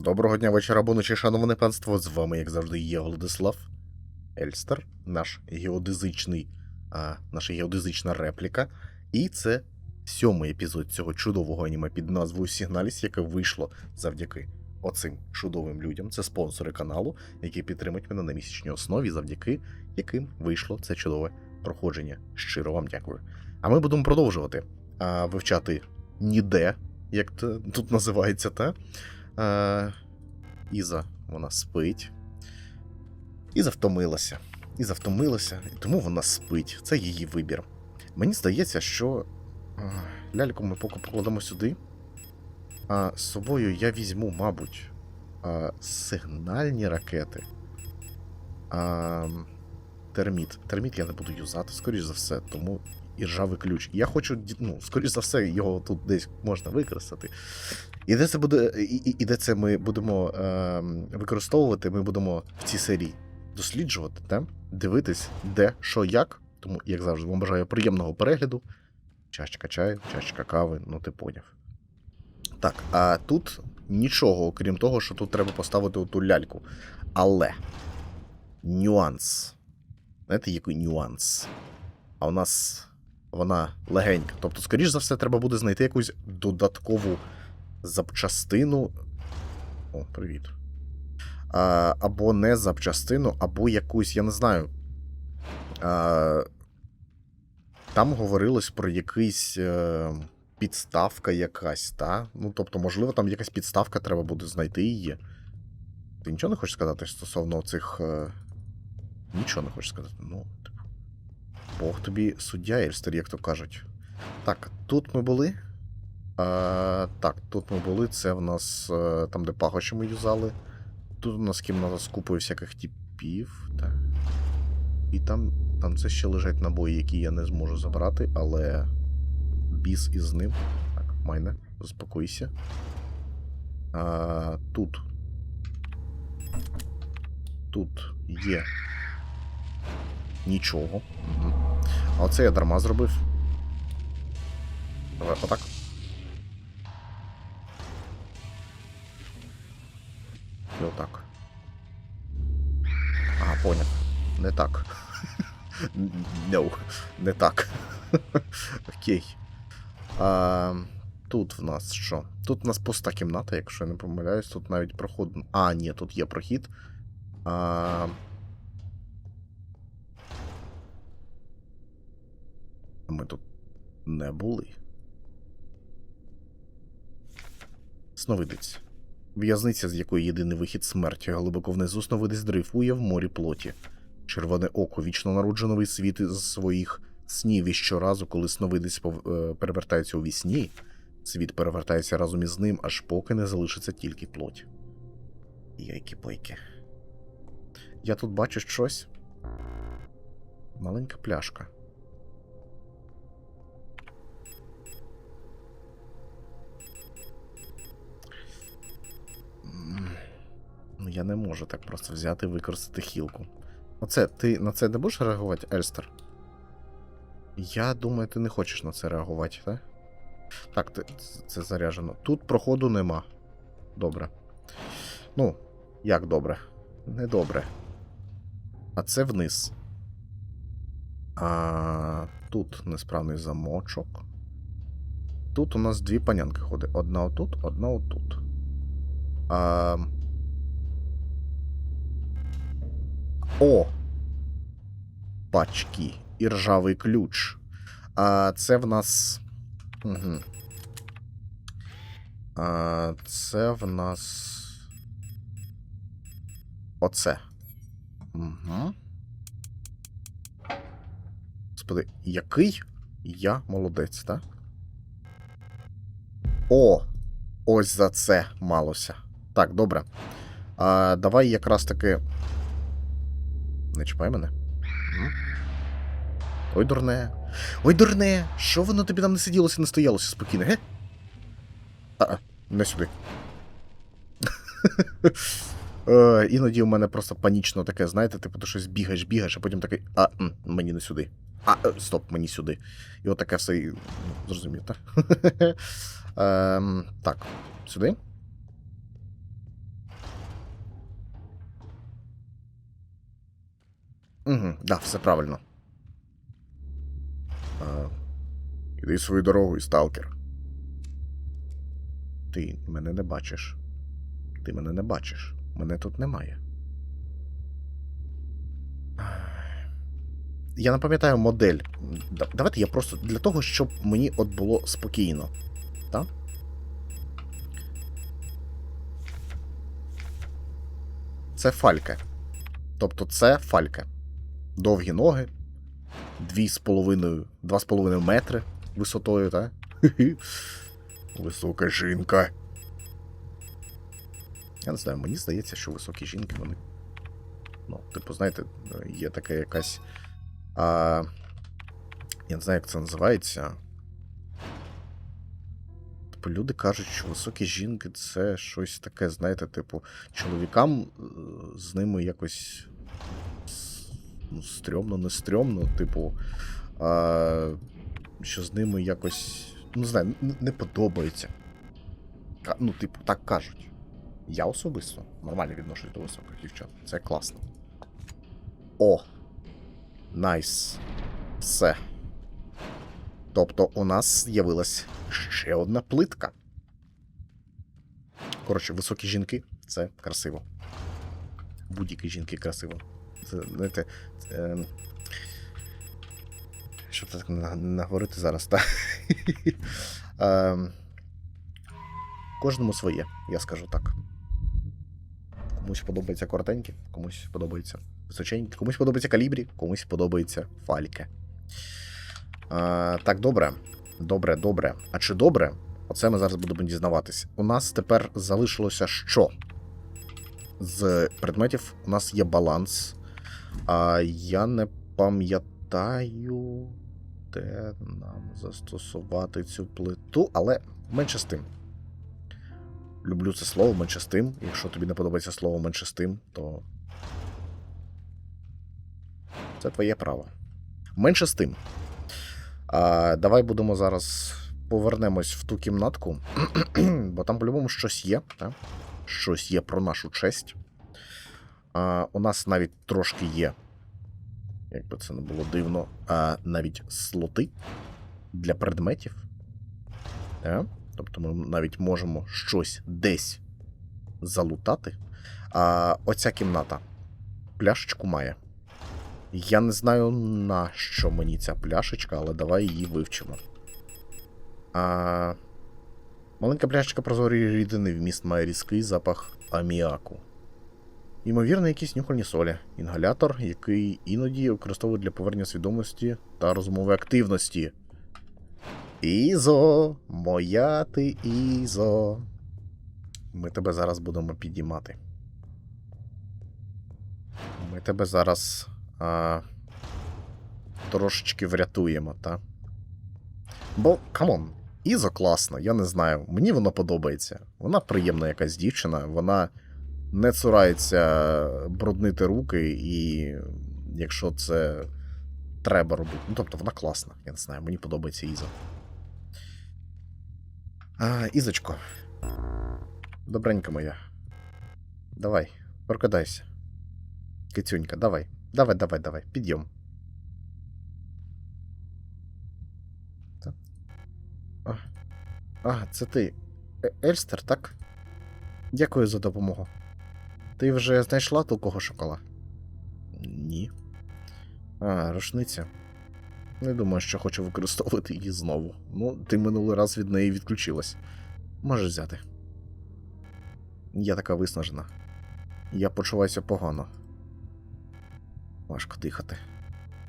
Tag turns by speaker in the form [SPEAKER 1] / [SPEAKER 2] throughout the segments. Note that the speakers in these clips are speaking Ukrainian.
[SPEAKER 1] Доброго дня, вечора, або ночі, шановне панство. З вами, як завжди, є Владислав Ельстер, наш геодезичний, а, наша геодезична репліка. І це сьомий епізод цього чудового аніме під назвою Сігналіс, яке вийшло завдяки оцим чудовим людям. Це спонсори каналу, які підтримують мене на місячній основі, завдяки яким вийшло це чудове проходження. Щиро вам дякую. А ми будемо продовжувати а, вивчати ніде, як це тут називається, та? Е, Іза, вона спить. Іза втомилася. Іза втомилася, і тому вона спить. Це її вибір. Мені здається, що е, ляльку ми поки покладемо сюди. А з собою я візьму, мабуть, е, сигнальні ракети. А, терміт. Терміт я не буду юзати, скоріш за все, тому і ржавий ключ. Я хочу, ну, скоріш за все, його тут десь можна використати. І де це буде, і, і, і де це ми будемо е, використовувати, ми будемо в цій серії досліджувати, та? дивитись, де, що, як. Тому, як завжди, вам бажаю приємного перегляду. Чашечка чаю, чашечка кави, ну ти поняв. Так, а тут нічого, окрім того, що тут треба поставити оту ляльку. Але нюанс. Знаєте, який нюанс? А у нас вона легенька. Тобто, скоріш за все, треба буде знайти якусь додаткову запчастину. О, привіт. А, або не запчастину, або якусь, я не знаю. А, там говорилось про якийсь е, підставка якась, та? Ну, тобто, можливо, там якась підставка, треба буде знайти її. Ти нічого не хочеш сказати стосовно цих. Е... Нічого не хочеш сказати. Ну. Бог тобі суддя, Ельстер, як то кажуть. Так, тут ми були. А, так, тут ми були. Це в нас е, там, де пахощі ми юзали. Тут у нас кімната з купою всяких типів. Так. І там, там це ще лежать набої, які я не зможу забрати, але біс із ним. Так, майне, заспокойся. А, тут. Тут є. Нічого. Угу. А оце я дарма зробив. Давай, отак. І отак. А, поняв. Не так. No, не так. Окей. А, тут в нас що? Тут в нас пуста кімната, якщо я не помиляюсь, тут навіть проход. А, ні, тут є прохід. А... Ми тут не були. Сновидець. В'язниця, з якої єдиний вихід смерть, глибоко внизу сновидець дрейфує в морі плоті. Червоне око вічно народжений світ із своїх снів, і щоразу, коли сновидець пов- е, перевертається у вісні, світ перевертається разом із ним, аж поки не залишиться тільки плоть. Яйки-пойки. Я тут бачу щось. Маленька пляшка. Ну, я не можу так просто взяти і використати хілку. Оце, ти на це не будеш реагувати, Ельстер? Я думаю, ти не хочеш на це реагувати, так? Так, ти- це заряджено. Тут проходу нема. Добре. Ну, як добре? Недобре. А це вниз. А тут несправний замочок. Тут у нас дві панянки ходить. Одна отут, одна отут. А... О! Пачки. І ржавий ключ. А це в нас. Угу. А, це в нас. Оце. Угу. Господи, який я молодець, так? О! Ось за це малося. Так, добре. А, давай якраз таки. Не чіпай мене. Ой, дурне. Ой, дурне! Що воно тобі там не сиділося, не стоялося спокійно, ге? А, не сюди. Е, Іноді у мене просто панічно таке, знаєте, типу, ти щось бігаєш, бігаєш, а потім такий, а, мені не сюди. А, е, стоп, мені сюди. І от таке все, ну, зрозумів, так? Ем, так, сюди. Угу, да, все правильно. А, іди свою дорогу, сталкер. Ти мене не бачиш. Ти мене не бачиш. Мене тут немає. Я не пам'ятаю модель. Давайте я просто для того, щоб мені от було спокійно. Так? Це фалька. Тобто це фалька. Довгі ноги, 2,5 2,5 метри висотою, так? Висока жінка. Я не знаю, мені здається, що високі жінки, вони. Ну, типу, знаєте, є така якась. А, я не знаю, як це називається. Типу, люди кажуть, що високі жінки це щось таке, знаєте, типу, чоловікам е, з ними якось. Ну, стрьомно, не стрьомно, типу. А, що з ними якось. Ну, не знаю, не подобається. Ка- Ну, типу, так кажуть. Я особисто нормально відношусь до високих дівчат. Це класно. О! Найс. Все. Тобто у нас з'явилась ще одна плитка. Коротше, високі жінки це красиво. Будь-які жінки красиво. Знаєте, це... Що так на- наговорити зараз, так? Ем, Кожному своє, я скажу так. Комусь подобається коротенькі, комусь подобається височенькі, комусь подобається калібрі, комусь подобається фальки. Так, добре. Добре, добре. А чи добре? Оце ми зараз будемо дізнаватись. У нас тепер залишилося що? З предметів у нас є баланс. А я не пам'ятаю, де нам застосувати цю плиту, але менше з тим. Люблю це слово менше з тим. Якщо тобі не подобається слово менше з тим, то. Це твоє право. Менше з тим. А, давай будемо зараз повернемось в ту кімнатку, бо там по-любому щось є, так? Щось є про нашу честь. А, у нас навіть трошки є, як би це не було дивно, а, навіть слоти для предметів. Так? Тобто ми навіть можемо щось десь залутати. А оця кімната пляшечку має. Я не знаю, на що мені ця пляшечка, але давай її вивчимо. А... Маленька пляшечка прозорої рідини вміст має різкий запах аміаку. Ймовірно, якісь нюхальні солі. Інгалятор, який іноді використовують для повернення свідомості та розмови активності. Ізо, моя ти Ізо. Ми тебе зараз будемо підіймати. Ми тебе зараз а, трошечки врятуємо, та? Бо, камон, Ізо класна, я не знаю. Мені вона подобається. Вона приємна якась дівчина, вона не цурається бруднити руки, і якщо це треба робити. Ну, тобто вона класна, я не знаю, мені подобається Ізо. А, Ізочко. Добренька моя. Давай, прокидайся. Кицюнька, давай. Давай, давай, давай. Підйом. А, це ти. Е- Ельстер, так? Дякую за допомогу. Ти вже знайшла ту, кого шукала? Ні. А, рушниця. Не думаю, що хочу використовувати її знову. Ну, ти минулий раз від неї відключилась. Можеш взяти. Я така виснажена. Я почуваюся погано. Важко дихати.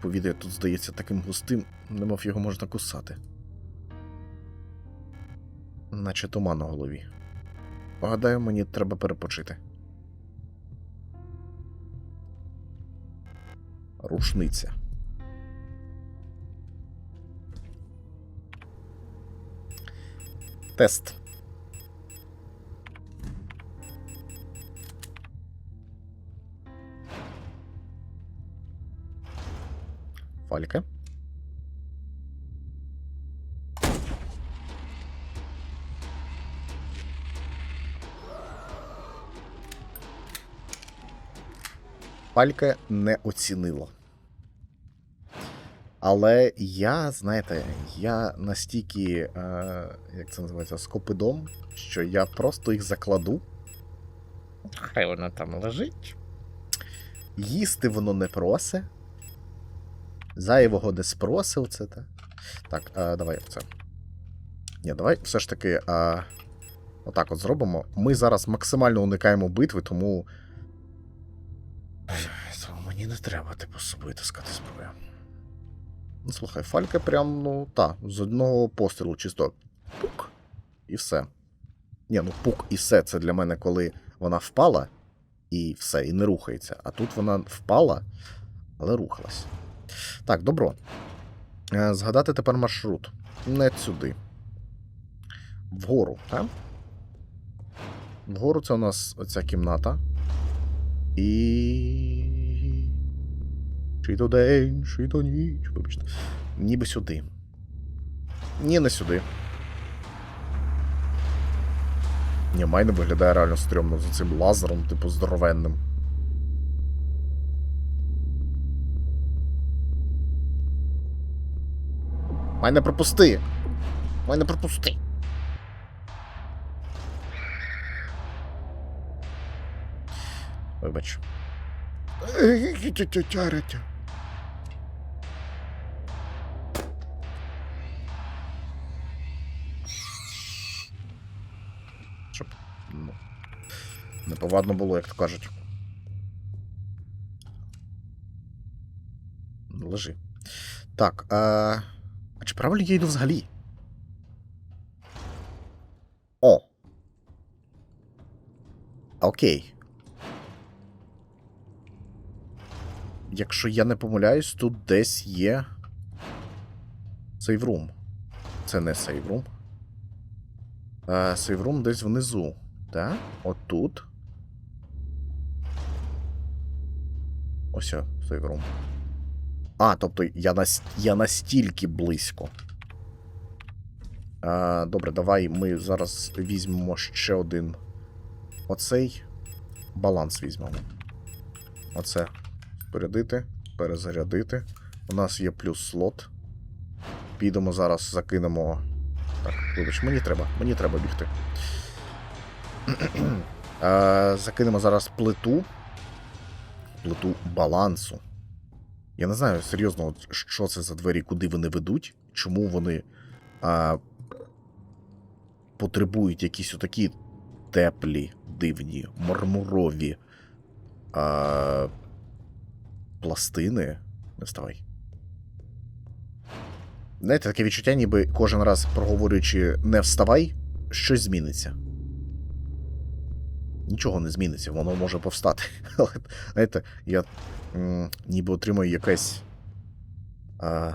[SPEAKER 1] Повітря тут здається таким густим, немов його можна кусати. Наче туман у голові. Гадаю, мені треба перепочити. Рушниця. Тест. Фалька. Фалька не оцінила. Але я, знаєте, я настільки, е, як це називається, скопидом, що я просто їх закладу. Хай вона там лежить. Їсти воно не просе. Зайвого не спросив це. Та. Так, а, давай це. Ні, давай все ж таки. А, отак от зробимо. Ми зараз максимально уникаємо битви, тому. Тому Мені не треба, типу, з собою таскати зброю. Ну, слухай, фалька прям, ну, та, з одного пострілу чисто пук. І все. Ні, ну пук і все. Це для мене, коли вона впала, і все, і не рухається. А тут вона впала, але рухалась. Так, добро. Е, Згадати тепер маршрут. Не сюди. Вгору, так? Вгору це у нас оця кімната. І. Чи то день, чи то ніч. Вибачте. Ніби сюди. Ні, не сюди. Ні, майне виглядає реально стрьомно за цим лазером, типу, здоровенним. Майне пропусти! Майне пропусти! Вибач. Неповадно було, як то кажуть. Лежи. Так, а... а чи правильно я йду взагалі? О. Окей. Якщо я не помиляюсь, тут десь є. Сейврум. Це не сейврум. Сейврум десь внизу. Так? Отут. Ось о, сейврум. А, тобто я, нас... я настільки близько. А, добре, давай ми зараз візьмемо ще один. Оцей баланс візьмемо. Оце. Спорядити, перезарядити. У нас є плюс слот. Підемо зараз, закинемо. Так, вибач, мені треба, мені треба бігти. а, закинемо зараз плиту. Плиту балансу. Я не знаю серйозно, от, що це за двері, куди вони ведуть, чому вони а, потребують якісь отакі теплі, дивні, мармурові а, пластини. Не вставай. Знаєте, таке відчуття, ніби кожен раз проговорюючи не вставай, щось зміниться. Нічого не зміниться, воно може повстати. Але, знаєте, я ніби отримую якесь. А,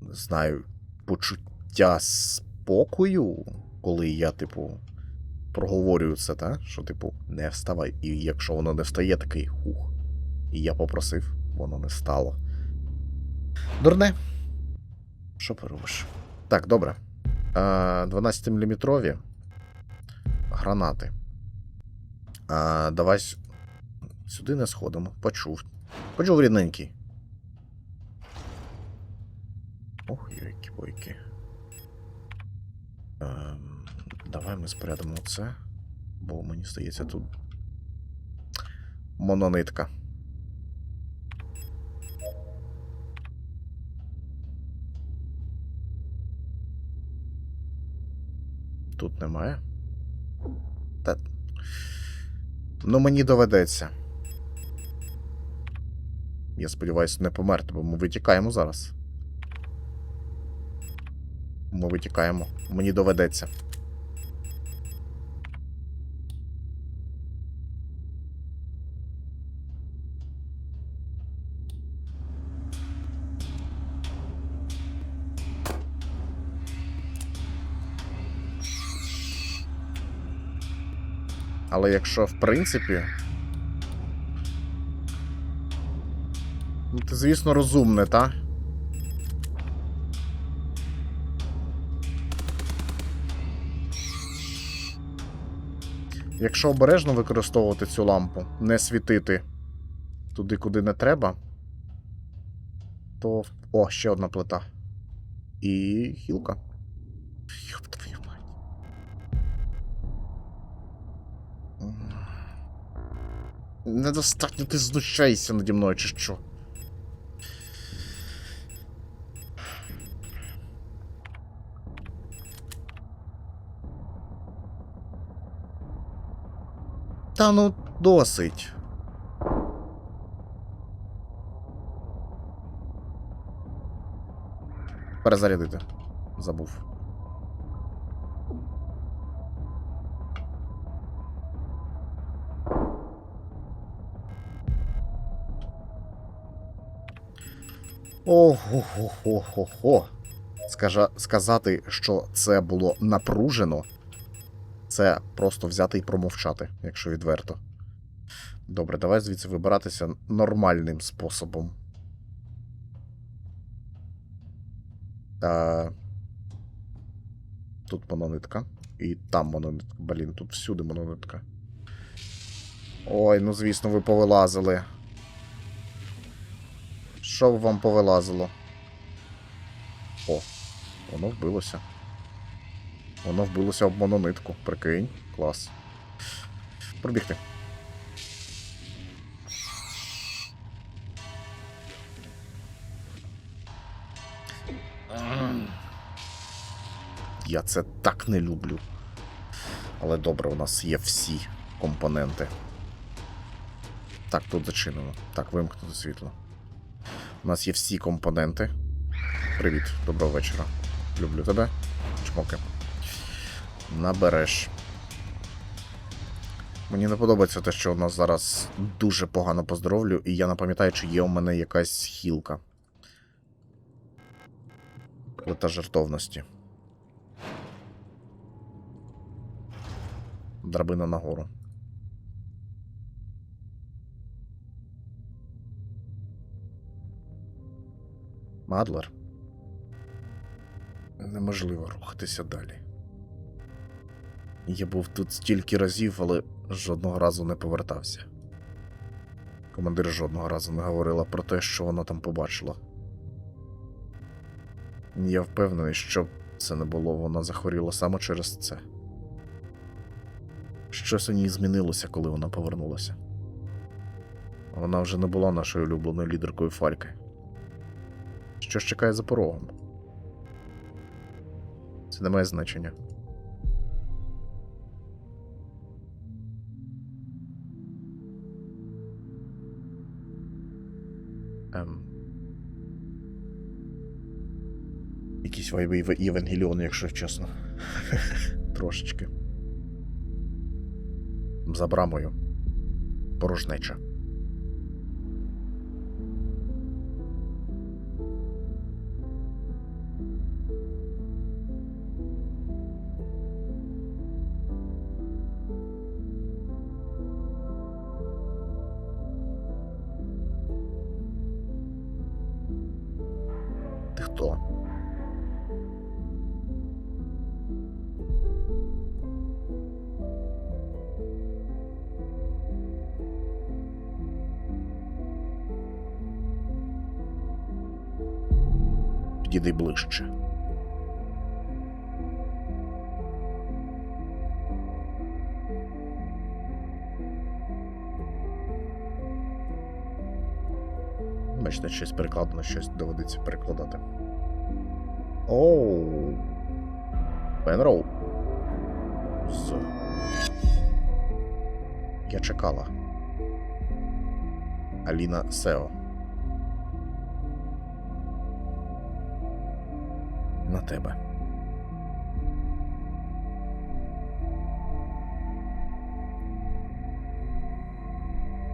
[SPEAKER 1] не знаю, почуття спокою, коли я, типу, проговорюю це, та? що, типу, не вставай. І якщо воно не встає, такий хух. І я попросив, воно не стало. Дурне. Що поробиш? Так, добре. 12-мм гранати. А, Давай сюди не сходимо. Почув. Почув рідненький. Ох, які бойки. Ем, давай ми спорядимо це. Бо мені здається тут. Мононитка. Тут немає. Та. Ну, мені доведеться. Я сподіваюся, не померти, бо ми витікаємо зараз. Ми витікаємо. Мені доведеться. Але якщо в принципі. Ну, ти, звісно, розумне, та? Якщо обережно використовувати цю лампу, не світити туди, куди не треба, То. О, ще одна плита. І хілка. Недостатньо ти знущаєшся наді мною, чи що? Та ну досить. Перезарядити. Забув. Скажа, сказати, що це було напружено, це просто взяти і промовчати, якщо відверто. Добре, давай звідси вибиратися нормальним способом. А... Тут мононитка. І там мононитка. Блін, тут всюди мононитка. Ой, ну звісно, ви повилазили. Що вам повилазило? О, воно вбилося. Воно вбилося об мононитку. Прикинь, клас. Пробігти. Я це так не люблю. Але добре, у нас є всі компоненти. Так, тут зачинено. Так, вимкнути світло. У нас є всі компоненти. Привіт, доброго вечора. Люблю тебе. Чмоки. Набереш. Мені не подобається те, що у нас зараз дуже погано по здоров'ю, і я не пам'ятаю, чи є у мене якась хілка. Плита жертовності. Драбина нагору. Мадлер. Неможливо рухатися далі. Я був тут стільки разів, але жодного разу не повертався. Командир жодного разу не говорила про те, що вона там побачила. Я впевнений, що це не було, вона захворіла саме через це. Щось у ній змінилося, коли вона повернулася. Вона вже не була нашою улюбленою лідеркою Фальки. Що ж чекає за порогом? Це не має значення. Ем. Якийсь вайби Єв- Євангеліон, якщо чесно. Трошечки. За брамою. Порожнеча. Ти? Підійди ближче. Бачите, щось перекладено, щось доведеться перекладати. Оу. Пенроу. З. Я чекала. Аліна Сео. На тебе.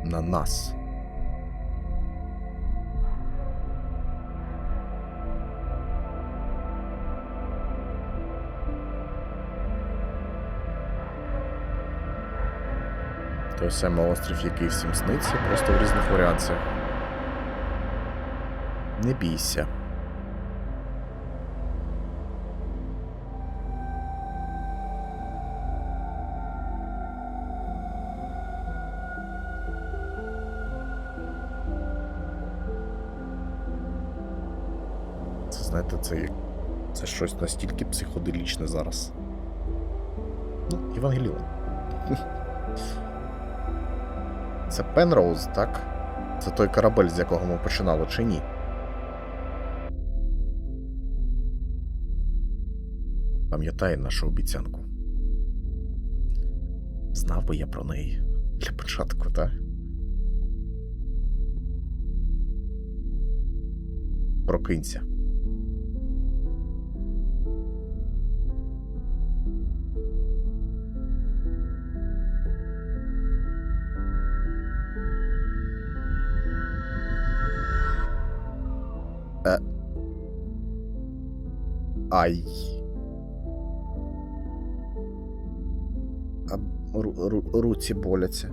[SPEAKER 1] На нас. Той самий острів, який всім сниться, просто в різних варіаціях. Не бійся. знаєте, це, це щось настільки психоделічне зараз. Ну, Євангеліон. Це Пенроуз, так? Це той корабель, з якого ми починали, чи ні? Пам'ятає нашу обіцянку. Знав би я про неї для початку, так? Прокинься. Е. Ай. А ру- ру- руці боляться.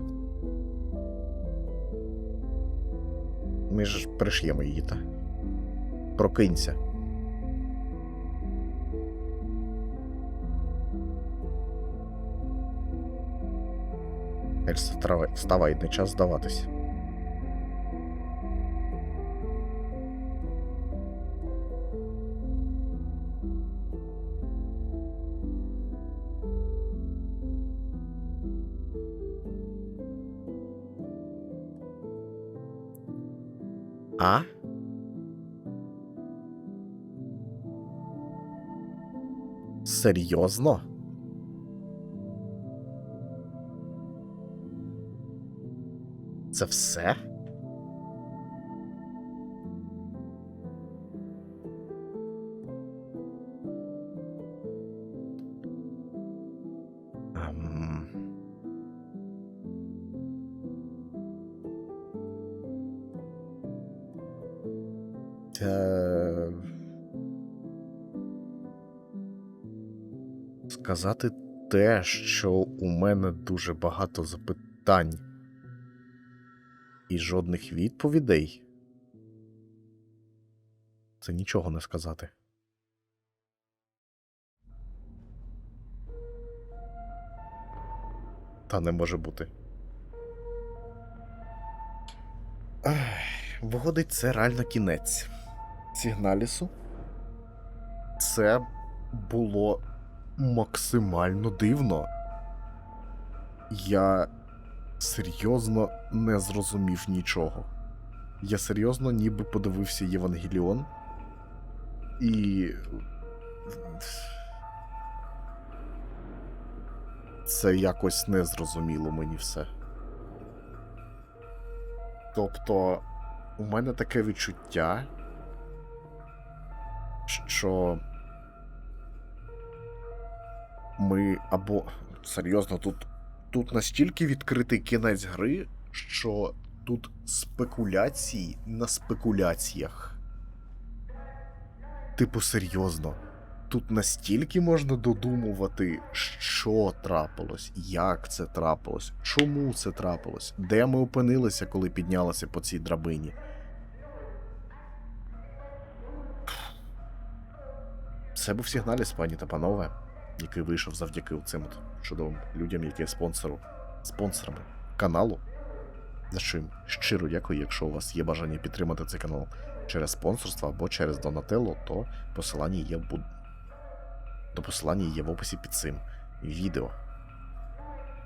[SPEAKER 1] Ми ж приш'ємо її, та? Прокинься. Ельса, вставай, не час здаватись. А? Серйозно? Це все? Сказати те, що у мене дуже багато запитань і жодних відповідей. Це нічого не сказати. Та не може бути. Виходить, це реально кінець. Сігналісу. Це було максимально дивно. Я серйозно не зрозумів нічого. Я серйозно ніби подивився Євангеліон. І. Це якось не зрозуміло мені все. Тобто, у мене таке відчуття, що ми або серйозно тут, тут настільки відкритий кінець гри, що тут спекуляції на спекуляціях. Типу, серйозно. Тут настільки можна додумувати, що трапилось, як це трапилось, чому це трапилось, де ми опинилися, коли піднялися по цій драбині. Це був сигналіс, пані та панове, який вийшов завдяки цим чудовим людям, які спонсору, спонсорами каналу. За що їм щиро дякую, якщо у вас є бажання підтримати цей канал через спонсорство або через Донателло, то посилання є в буд... до посилання є в описі під цим відео.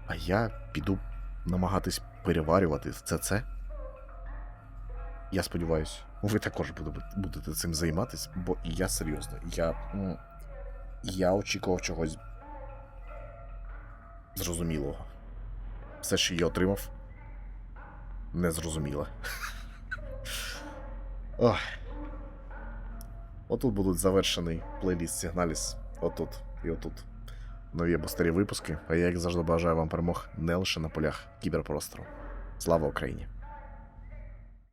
[SPEAKER 1] А я піду намагатись переварювати все це. Я сподіваюся, ви також будете цим займатися, бо я серйозно, я. Я очікував чогось зрозумілого. Все, що я отримав, незрозуміле. Ох. Отут будуть завершений плейліст Сигналіс. Отут і отут. Нові або старі випуски. А я, як завжди, бажаю вам перемог не лише на полях кіберпростору. Слава Україні!